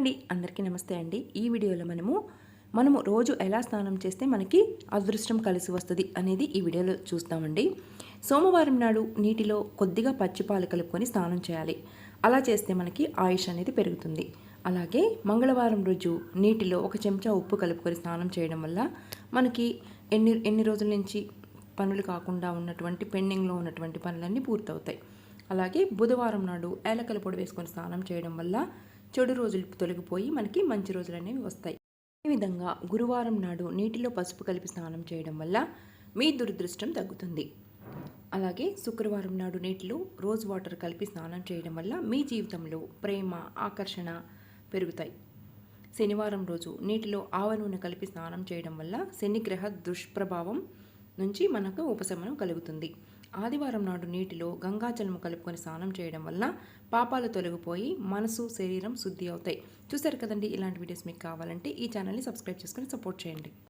అండి. అందరికీ నమస్తే అండి. ఈ వీడియోలో మనము మనము రోజు ఎలా స్నానం చేస్తే మనకి అదృష్టం కలిసి వస్తుంది అనేది ఈ వీడియోలో చూస్తామండి. సోమవారం నాడు నీటిలో కొద్దిగా పచ్చిపాలు కలుపుకొని స్నానం చేయాలి. అలా చేస్తే మనకి ఆయుష్ అనేది పెరుగుతుంది. అలాగే మంగళవారం రోజు నీటిలో ఒక చెంచా ఉప్పు కలుపుకొని స్నానం చేయడం వల్ల మనకి ఎన్ని ఎన్ని రోజుల నుంచి పనులు కాకుండా ఉన్నటువంటి పెండింగ్లో ఉన్నటువంటి పనులన్నీ పూర్తవుతాయి. అలాగే బుధవారం నాడు ఏలకల పొడి వేసుకొని స్నానం చేయడం వల్ల చెడు రోజులు తొలగిపోయి మనకి మంచి రోజులు అనేవి వస్తాయి. ఈ విధంగా గురువారం నాడు నీటిలో పసుపు కలిపి స్నానం చేయడం వల్ల మీ దురదృష్టం తగ్గుతుంది. అలాగే శుక్రవారం నాడు నీటిలో రోజ్ వాటర్ కలిపి స్నానం చేయడం వల్ల మీ జీవితంలో ప్రేమ ఆకర్షణ పెరుగుతాయి. శనివారం రోజు నీటిలో ఆవ నూనె కలిపి స్నానం చేయడం వల్ల శనిగ్రహ దుష్ప్రభావం నుంచి మనకు ఉపశమనం కలుగుతుంది. ఆదివారం నాడు నీటిలో గంగాజలము కలుపుకొని స్నానం చేయడం వల్ల పాపాలు తొలగిపోయి మనసు శరీరం శుద్ధి అవుతాయి. చూసారు కదండి ఇలాంటి వీడియోస్ మీకు కావాలంటే ఈ ఛానల్ని సబ్స్క్రైబ్ చేసుకొని సపోర్ట్ చేయండి.